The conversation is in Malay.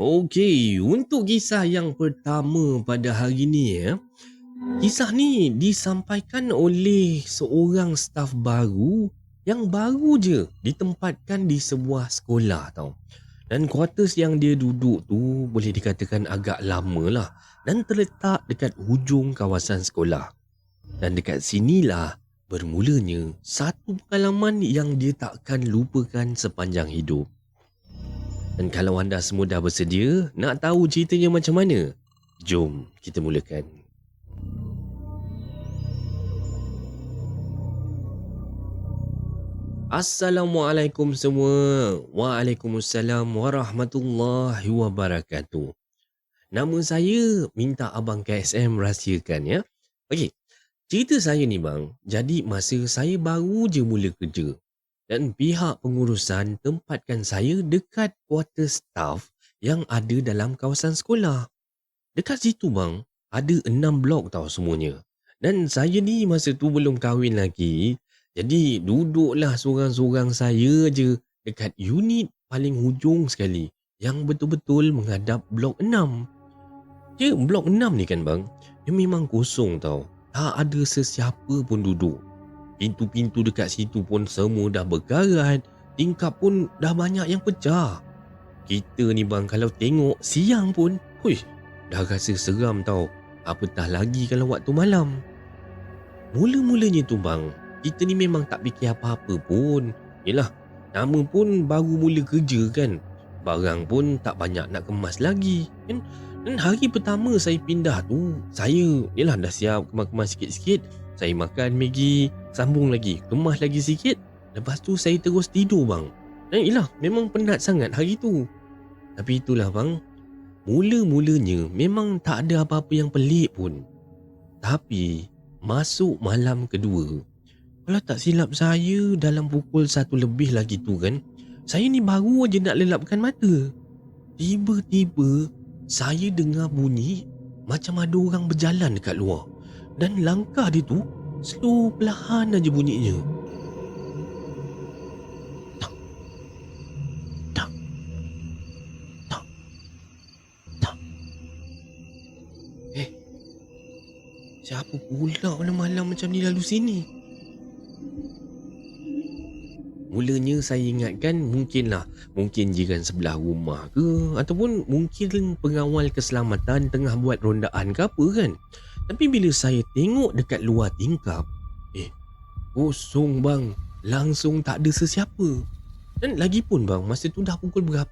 Okey, untuk kisah yang pertama pada hari ni ya. Kisah ni disampaikan oleh seorang staf baru yang baru je ditempatkan di sebuah sekolah tau. Dan kuartus yang dia duduk tu boleh dikatakan agak lama lah dan terletak dekat hujung kawasan sekolah. Dan dekat sinilah bermulanya satu pengalaman yang dia takkan lupakan sepanjang hidup. Dan kalau anda semua dah bersedia nak tahu ceritanya macam mana, jom kita mulakan. Assalamualaikum semua. Waalaikumsalam warahmatullahi wabarakatuh. Nama saya minta abang KSM rahsiakan ya. Okey. Cerita saya ni bang, jadi masa saya baru je mula kerja dan pihak pengurusan tempatkan saya dekat kuarter staff yang ada dalam kawasan sekolah. Dekat situ bang, ada enam blok tau semuanya. Dan saya ni masa tu belum kahwin lagi, jadi duduklah seorang-seorang saya je dekat unit paling hujung sekali yang betul-betul menghadap blok enam. Je blok enam ni kan bang, dia memang kosong tau. Tak ada sesiapa pun duduk. Pintu-pintu dekat situ pun semua dah berkarat. Tingkap pun dah banyak yang pecah. Kita ni bang kalau tengok siang pun, hui, dah rasa seram tau. Apatah lagi kalau waktu malam. Mula-mulanya tu bang, kita ni memang tak fikir apa-apa pun. Yelah, nama pun baru mula kerja kan. Barang pun tak banyak nak kemas lagi. Kan? Dan hari pertama saya pindah tu, saya yelah dah siap kemas-kemas sikit-sikit. Saya makan Maggi, sambung lagi, kemas lagi sikit. Lepas tu saya terus tidur bang. Dan yelah, memang penat sangat hari tu. Tapi itulah bang, mula-mulanya memang tak ada apa-apa yang pelik pun. Tapi, masuk malam kedua, kalau tak silap saya dalam pukul satu lebih lagi tu kan, saya ni baru aja nak lelapkan mata. Tiba-tiba saya dengar bunyi macam ada orang berjalan dekat luar. Dan langkah dia tu slow perlahan aja bunyinya. Tak. Tak. Tak. Tak. Eh. Siapa pula malam-malam macam ni lalu sini? Mulanya saya ingatkan mungkinlah mungkin jiran sebelah rumah ke ataupun mungkin pengawal keselamatan tengah buat rondaan ke apa kan. Tapi bila saya tengok dekat luar tingkap, eh kosong bang, langsung tak ada sesiapa. Dan lagi pun bang, masa tu dah pukul berapa